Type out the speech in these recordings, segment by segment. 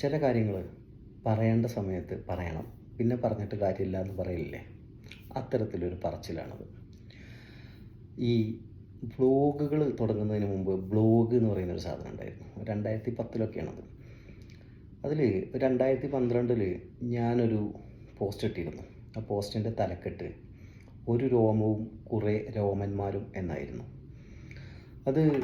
ചില കാര്യങ്ങൾ പറയേണ്ട സമയത്ത് പറയണം. പിന്നെ പറഞ്ഞിട്ട് കാര്യമില്ല എന്ന് പറയില്ലേ? അത്തരത്തിലൊരു പറച്ചിലാണത്. ഈ ബ്ലോഗുകൾ തുടങ്ങുന്നതിന് മുമ്പ് ബ്ലോഗ് എന്ന് പറയുന്ന ഒരു സാധനം ഉണ്ടായിരുന്നു. രണ്ടായിരത്തി പത്തിലൊക്കെയാണത് അതിൽ രണ്ടായിരത്തി പന്ത്രണ്ടിൽ ഞാനൊരു പോസ്റ്റ് ഇട്ടിരുന്നു. ആ പോസ്റ്റിന്റെ തലക്കെട്ട് ഒരു രോമവും കുറേ രോമന്മാരും എന്നായിരുന്നു. അത്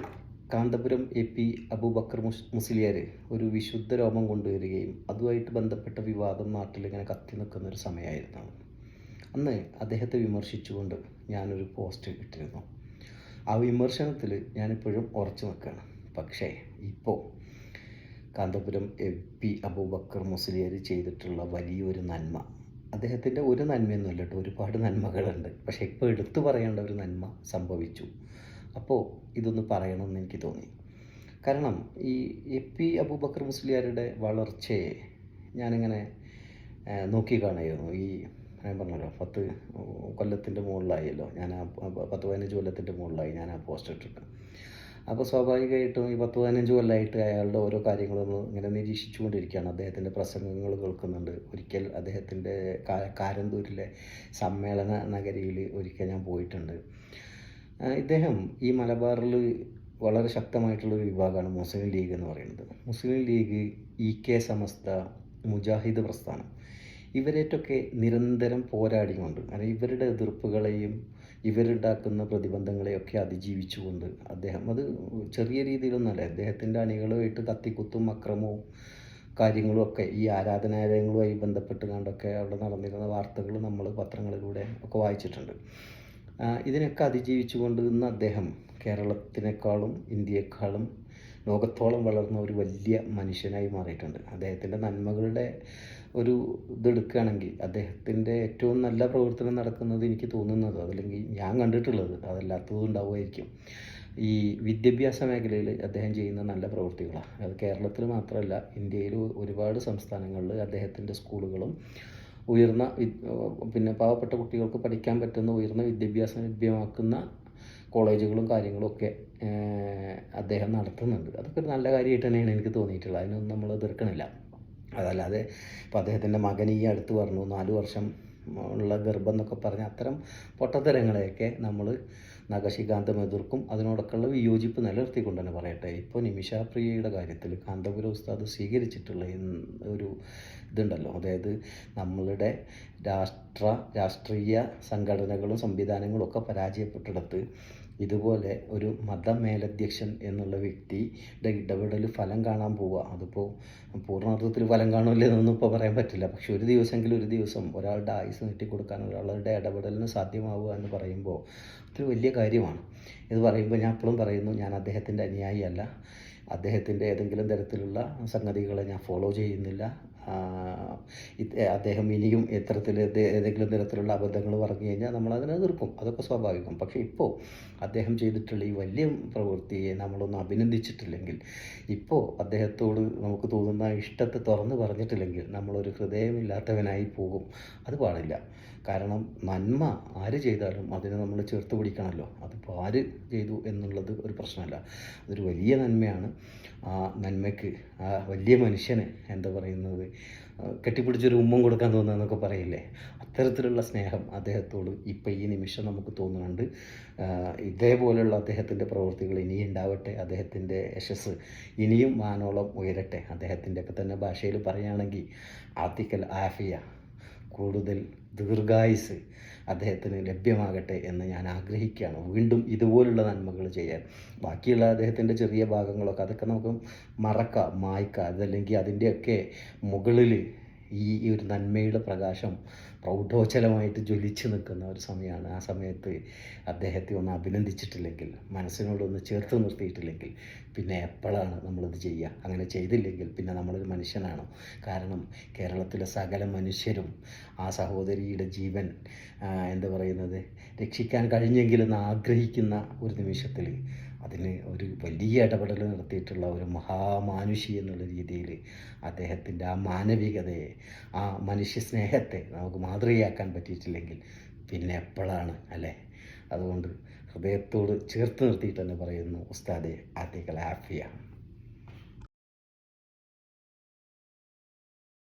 കാന്തപുരം എ പി അബൂബക്കർ മുസ് മുസ്ലിയാർ ഒരു വിശുദ്ധ രോമം കൊണ്ടുവരികയും അതുമായിട്ട് ബന്ധപ്പെട്ട വിവാദം നാട്ടിലിങ്ങനെ കത്തി നിൽക്കുന്ന ഒരു സമയമായിരുന്നു. അന്ന് അദ്ദേഹത്തെ വിമർശിച്ചുകൊണ്ട് ഞാനൊരു പോസ്റ്റ് ഇട്ടിരുന്നു. ആ വിമർശനത്തിൽ ഞാനിപ്പോഴും ഉറച്ചു നിൽക്കുകയാണ്. പക്ഷേ ഇപ്പോൾ കാന്തപുരം എ പി അബൂബക്കർ മുസ്ലിയാർ ചെയ്തിട്ടുള്ള വലിയൊരു നന്മ അദ്ദേഹത്തിന്റെ ഒരു നന്മയൊന്നുമില്ല കേട്ടോ ഒരുപാട് നന്മകളുണ്ട്. പക്ഷേ ഇപ്പോൾ എടുത്തു പറയേണ്ട ഒരു നന്മ സംഭവിച്ചു. അപ്പോൾ ഇതൊന്ന് പറയണമെന്ന് എനിക്ക് തോന്നി. കാരണം ഈ എ പി അബൂബക്കർ മുസ്ലിയാരുടെ വളർച്ചയെ ഞാനിങ്ങനെ നോക്കി കാണുകയായിരുന്നു. ഈ ഞാൻ പറഞ്ഞല്ലോ പത്ത് കൊല്ലത്തിന്റെ മുകളിലായല്ലോ ഞാൻ ആ പത്ത് പതിനഞ്ച് കൊല്ലത്തിന്റെ മുകളിലായി ഞാൻ ആ പോസ്റ്റ് ഇട്ടിട്ട്. അപ്പോൾ സ്വാഭാവികമായിട്ടും ഈ പത്ത് പതിനഞ്ച് കൊല്ലമായിട്ട് അയാളുടെ ഓരോ കാര്യങ്ങളും ഇങ്ങനെ നിരീക്ഷിച്ചുകൊണ്ടിരിക്കുകയാണ്. അദ്ദേഹത്തിന്റെ പ്രസംഗങ്ങൾ കേൾക്കുന്നുണ്ട്. ഒരിക്കൽ അദ്ദേഹത്തിന്റെ കാരന്തൂരിലെ സമ്മേളന നഗരിയിൽ ഒരിക്കൽ ഞാൻ പോയിട്ടുണ്ട്. ഇദ്ദേഹം ഈ മലബാറിൽ വളരെ ശക്തമായിട്ടുള്ള ഒരു വിഭാഗമാണ് മുസ്ലിം ലീഗ് എന്ന് പറയുന്നത്. മുസ്ലിം ലീഗ് ഇ കെ സമസ്ത മുജാഹിദ് പ്രസ്ഥാനം ഇവരേറ്റൊക്കെ നിരന്തരം പോരാടിക്കൊണ്ട് അല്ലെങ്കിൽ ഇവരുടെ എതിർപ്പുകളെയും ഇവരുണ്ടാക്കുന്ന പ്രതിബന്ധങ്ങളെയൊക്കെ അതിജീവിച്ചുകൊണ്ട് അദ്ദേഹം അത് ചെറിയ രീതിയിലൊന്നുമല്ല അദ്ദേഹത്തിന്റെ അണികളുമായിട്ട് കത്തിക്കുത്തും അക്രമവും കാര്യങ്ങളും ഒക്കെ ഈ ആരാധനാലയങ്ങളുമായി ബന്ധപ്പെട്ട് കണ്ടൊക്കെ അവിടെ നടന്നിരുന്ന വാർത്തകൾ നമ്മൾ പത്രങ്ങളിലൂടെ ഒക്കെ വായിച്ചിട്ടുണ്ട്. ഇതിനൊക്കെ അതിജീവിച്ചുകൊണ്ട് ഇന്ന് അദ്ദേഹം കേരളത്തിനേക്കാളും ഇന്ത്യയെക്കാളും ലോകത്തോളം വളർന്ന ഒരു വലിയ മനുഷ്യനായി മാറിയിട്ടുണ്ട്. അദ്ദേഹത്തിന്റെ നന്മകളുടെ ഒരു ഇതെടുക്കുകയാണെങ്കിൽ അദ്ദേഹത്തിന്റെ ഏറ്റവും നല്ല പ്രവർത്തനം നടക്കുന്നത് എനിക്ക് തോന്നുന്നത് അതല്ലെങ്കിൽ ഞാൻ കണ്ടിട്ടുള്ളത് അതല്ലാത്തതും ഉണ്ടാവുമായിരിക്കും. ഈ വിദ്യാഭ്യാസ മേഖലയിൽ അദ്ദേഹം ചെയ്യുന്ന നല്ല പ്രവൃത്തികളാണ് അത് കേരളത്തിൽ മാത്രമല്ല ഇന്ത്യയിൽ ഒരുപാട് സംസ്ഥാനങ്ങളിൽ അദ്ദേഹത്തിന്റെ സ്കൂളുകളും ഉയർന്ന പിന്നെ പാവപ്പെട്ട കുട്ടികൾക്ക് പഠിക്കാൻ പറ്റുന്ന ഉയർന്ന വിദ്യാഭ്യാസം ലഭ്യമാക്കുന്ന കോളേജുകളും കാര്യങ്ങളും ഒക്കെ അദ്ദേഹം നടത്തുന്നുണ്ട്. അതൊക്കെ ഒരു നല്ല കാര്യമായിട്ട് തന്നെയാണ് എനിക്ക് തോന്നിയിട്ടുള്ളത്. അതിനൊന്നും നമ്മൾ എതിർക്കണില്ല. അതല്ലാതെ ഇപ്പോൾ അദ്ദേഹത്തിന്റെ മകൻ ഈ അടുത്ത് പറഞ്ഞു നാല് വർഷം ഉള്ള ഗർഭം എന്നൊക്കെ പറഞ്ഞ് അത്തരം പൊട്ടത്തരങ്ങളെയൊക്കെ നമ്മൾ നഖശികാന്തം എതിർക്കും അതിനോടൊക്കെയുള്ള വിയോജിപ്പ് നിലനിർത്തിക്കൊണ്ട് തന്നെ പറയട്ടെ. ഇപ്പോൾ നിമിഷ പ്രിയയുടെ കാര്യത്തിൽ കാന്തപുര ഉസ്താദ് സ്വീകരിച്ചിട്ടുള്ള ഒരു ഇതുണ്ടല്ലോ. അതായത് നമ്മളുടെ രാഷ്ട്ര രാഷ്ട്രീയ സംഘടനകളും സംവിധാനങ്ങളും ഒക്കെ പരാജയപ്പെട്ടിടത്ത് ഇതുപോലെ ഒരു മതമേലധ്യക്ഷൻ എന്നുള്ള വ്യക്തിയുടെ ഇടപെടൽ ഫലം കാണാൻ പോവുക. അതിപ്പോൾ പൂർണാർത്ഥത്തിൽ ഫലം കാണില്ല എന്നൊന്നും ഇപ്പോൾ പറയാൻ പറ്റില്ല. പക്ഷെ ഒരു ദിവസമെങ്കിലും ഒരു ദിവസം ഒരാളുടെ ആയുസ് നീട്ടിക്കൊടുക്കാൻ ഒരാളുടെ ഇടപെടലിന് സാധ്യമാവുക എന്ന് പറയുമ്പോൾ അതൊരു വലിയ കാര്യമാണ്. ഇത് പറയുമ്പോൾ ഞാൻ എപ്പോഴും പറയുന്നു ഞാൻ അദ്ദേഹത്തിന്റെ അനുയായിയല്ല അദ്ദേഹത്തിന്റെ ഏതെങ്കിലും തരത്തിലുള്ള സംഗതികളെ ഞാൻ ഫോളോ ചെയ്യുന്നില്ല. അദ്ദേഹം ഇനിയും എത്തരത്തിൽ ഏതെങ്കിലും തരത്തിലുള്ള അബദ്ധങ്ങൾ പറഞ്ഞു കഴിഞ്ഞാൽ നമ്മൾ അതിനെ എതിർക്കും. അതൊക്കെ സ്വാഭാവികം. പക്ഷേ ഇപ്പോൾ അദ്ദേഹം ചെയ്തിട്ടുള്ള ഈ വലിയ പ്രവൃത്തിയെ നമ്മളൊന്നും അഭിനന്ദിച്ചിട്ടില്ലെങ്കിൽ ഇപ്പോൾ അദ്ദേഹത്തോട് നമുക്ക് തോന്നുന്ന ഇഷ്ടത്തെ തുറന്ന് പറഞ്ഞിട്ടില്ലെങ്കിൽ നമ്മളൊരു ഹൃദയമില്ലാത്തവനായി പോകും. അത് പാടില്ല. കാരണം നന്മ ആര് ചെയ്താലും അതിനെ നമ്മൾ ചേർത്ത് പിടിക്കണമല്ലോ. അതിപ്പോൾ ആര് ചെയ്തു എന്നുള്ളത് ഒരു പ്രശ്നമല്ല. അതൊരു വലിയ നന്മയാണ്. ആ നന്മയ്ക്ക് ആ വലിയ മനുഷ്യന് എന്താ പറയുന്നത്? കെട്ടിപ്പിടിച്ചൊരു ഉമ്മം കൊടുക്കാൻ തോന്നുന്നതെന്നൊക്കെ പറയില്ലേ? അത്തരത്തിലുള്ള സ്നേഹം അദ്ദേഹത്തോട് ഇപ്പം ഈ നിമിഷം നമുക്ക് തോന്നുന്നുണ്ട്. ഇതേപോലെയുള്ള അദ്ദേഹത്തിന്റെ പ്രവൃത്തികൾ ഇനിയും ഉണ്ടാവട്ടെ. അദ്ദേഹത്തിന്റെ യശസ് ഇനിയും മാനോളം ഉയരട്ടെ. അദ്ദേഹത്തിന്റെ ഒക്കെ തന്നെ ഭാഷയിൽ പറയുകയാണെങ്കിൽ ആത്തിക്കൽ ആഫിയ കൂടുതൽ ദീർഘായുസ് അദ്ദേഹത്തിന് ലഭ്യമാകട്ടെ എന്ന് ഞാൻ ആഗ്രഹിക്കുകയാണ്. വീണ്ടും ഇതുപോലുള്ള നന്മകൾ ചെയ്യാൻ. ബാക്കിയുള്ള അദ്ദേഹത്തിന്റെ ചെറിയ ഭാഗങ്ങളൊക്കെ അതൊക്കെ നമുക്ക് മറക്കാം മായ്ക്കാം. അതല്ലെങ്കിൽ അതിന്റെയൊക്കെ മുകളിൽ ഈ ഒരു നന്മയുടെ പ്രകാശം പ്രൗഢോച്ചലമായിട്ട് ജ്വലിച്ച് നിൽക്കുന്ന ഒരു സമയമാണ്. ആ സമയത്ത് അദ്ദേഹത്തെ ഒന്ന് അഭിനന്ദിച്ചിട്ടില്ലെങ്കിൽ മനസ്സിനോടൊന്ന് ചേർത്ത് നിർത്തിയിട്ടില്ലെങ്കിൽ പിന്നെ എപ്പോഴാണ് നമ്മളിത് ചെയ്യുക? അങ്ങനെ ചെയ്തില്ലെങ്കിൽ പിന്നെ നമ്മളൊരു മനുഷ്യനാണ്. കാരണം കേരളത്തിലെ സകല മനുഷ്യരും ആ സഹോദരിയുടെ ജീവൻ എന്താ പറയുന്നത് രക്ഷിക്കാൻ കഴിഞ്ഞെങ്കിലെന്ന് ആഗ്രഹിക്കുന്ന ഒരു നിമിഷത്തിൽ അതിന് ഒരു വലിയ ഇടപെടൽ നടത്തിയിട്ടുള്ള ഒരു മഹാമാനുഷി എന്നുള്ള രീതിയിൽ അദ്ദേഹത്തിന്റെ ആ മാനവികതയെ ആ മനുഷ്യ സ്നേഹത്തെ നമുക്ക് മാതൃകയാക്കാൻ പറ്റിയിട്ടില്ലെങ്കിൽ പിന്നെ എപ്പോഴാണ് അല്ലേ? അതുകൊണ്ട് ഹൃദയത്തോട് ചേർത്ത് നിർത്തിയിട്ട് തന്നെ പറയുന്നു ഉസ്താദെ ആദ്യകൾ ആഫിയ